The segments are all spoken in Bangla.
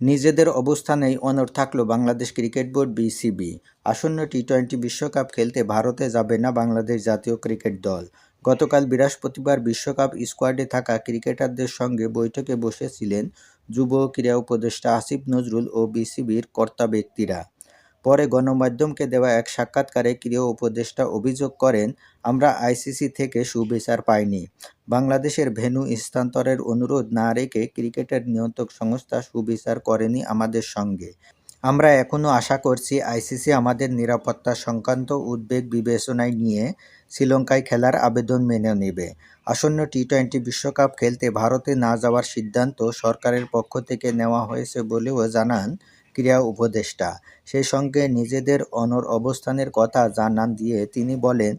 নিজেদের অবস্থানেই অনর থাকল বাংলাদেশ ক্রিকেট বোর্ড বিসিবি। আসন্ন টি টোয়েন্টি বিশ্বকাপ খেলতে ভারতে যাবে না বাংলাদেশ জাতীয় ক্রিকেট দল। গতকাল বৃহস্পতিবার বিশ্বকাপ স্কোয়াডে থাকা ক্রিকেটারদের সঙ্গে বৈঠকে বসেছিলেন যুব ক্রীড়া উপদেষ্টা আসিফ নজরুল ও বিসিবির কর্তা ব্যক্তিরা। পরে গণমাধ্যমকে দেওয়া এক সাক্ষাৎকারে ক্রীড়া উপদেষ্টা অভিযোগ করেন, আমরা আইসিসি থেকে সুবিচার পাইনি। বাংলাদেশের ভেন্যু স্থানান্তরের অনুরোধ না রেখে ক্রিকেটের নিয়ন্ত্রক সংস্থা সুবিচার করেনি আমাদের সঙ্গে। আমরা এখনও আশা করছি আইসিসি আমাদের নিরাপত্তা সংক্রান্ত উদ্বেগ বিবেচনায় নিয়ে শ্রীলঙ্কায় খেলার আবেদন মেনে নেবে। আসন্ন টি টোয়েন্টি বিশ্বকাপ খেলতে ভারতে না যাওয়ার সিদ্ধান্ত সরকারের পক্ষ থেকে নেওয়া হয়েছে বলেও জানান ক্রীড়া উপদেষ্টা। সেই সঙ্গে নিজেদের অনর অবস্থানের কথা জানান দিয়ে তিনি বলেন,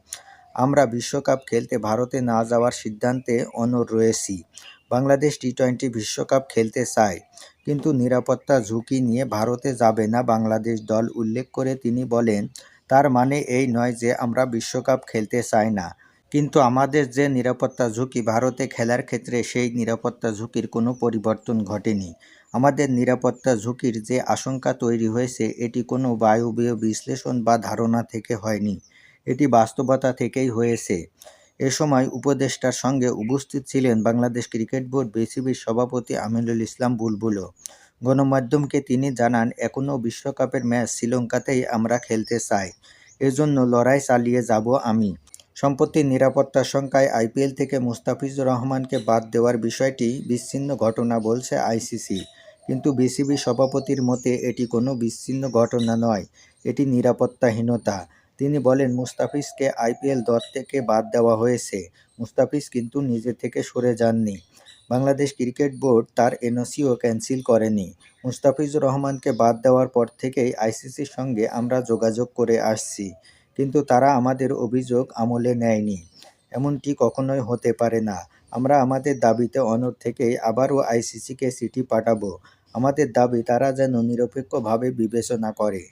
আমরা বিশ্বকাপ খেলতে ভারতে না যাওয়ার সিদ্ধান্তে অনর রয়েছি। বাংলাদেশ টি টোয়েন্টি বিশ্বকাপ খেলতে চায়। কিন্তু নিরাপত্তা ঝুঁকি নিয়ে ভারতে যাবে না বাংলাদেশ দল, উল্লেখ করে তিনি বলেন। তার মানে এই নয় যে আমরা বিশ্বকাপ খেলতে চাই না। কিন্তু আমাদের যে নিরাপত্তা ঝুঁকি ভারতে খেলার ক্ষেত্রে, সেই নিরাপত্তা ঝুঁকির কোনো পরিবর্তন ঘটেনি। আমাদের নিরাপত্তা ঝুঁকির যে আশঙ্কা তৈরি হয়েছে, এটি কোনো বায়বীয় বিশ্লেষণ বা ধারণা থেকে হয়নি। এটি বাস্তবতা থেকেই হয়েছে। এ সময় উপদেষ্টার সঙ্গে উপস্থিত ছিলেন বাংলাদেশ ক্রিকেট বোর্ড বিসিবির সভাপতি আমিনুল ইসলাম বুলবুলও। গণমাধ্যমকে তিনি জানান, এখনও বিশ্বকাপের ম্যাচ শ্রীলঙ্কাতেই আমরা খেলতে চাই। এজন্য লড়াই চালিয়ে যাব আমি। সম্প্রতি নিরাপত্তার সংখ্যায় আইপিএল থেকে মুস্তাফিজুর রহমানকে বাদ দেওয়ার বিষয়টি বিচ্ছিন্ন ঘটনা বলছে আইসিসি। কিন্তু বিসিবি সভাপতির মতে এটি কোনো বিচ্ছিন্ন ঘটনা নয়, এটি নিরাপত্তাহীনতা। তিনি বলেন, মুস্তাফিজকে আইপিএল দল থেকে বাদ দেওয়া হয়েছে। মুস্তাফিজ কিন্তু নিজে থেকে সরে যাননি। বাংলাদেশ ক্রিকেট বোর্ড তার এনওসিও ক্যান্সেল করেনি। মুস্তাফিজুর রহমানকে বাদ দেওয়ার পর থেকেই আইসিসির সঙ্গে আমরা যোগাযোগ করে আসছি। কিন্তু তারা আমাদের অভিযোগ আমলে নেয়নি। এমনটি কখনোই হতে পারে না। আমরা আমাদের দাবিতে অনর থেকেই আবারও আইসিসিকে চিঠি পাঠাবো। আমাদের দাবি, তারা যেন নিরপেক্ষভাবে বিবেচনা করে।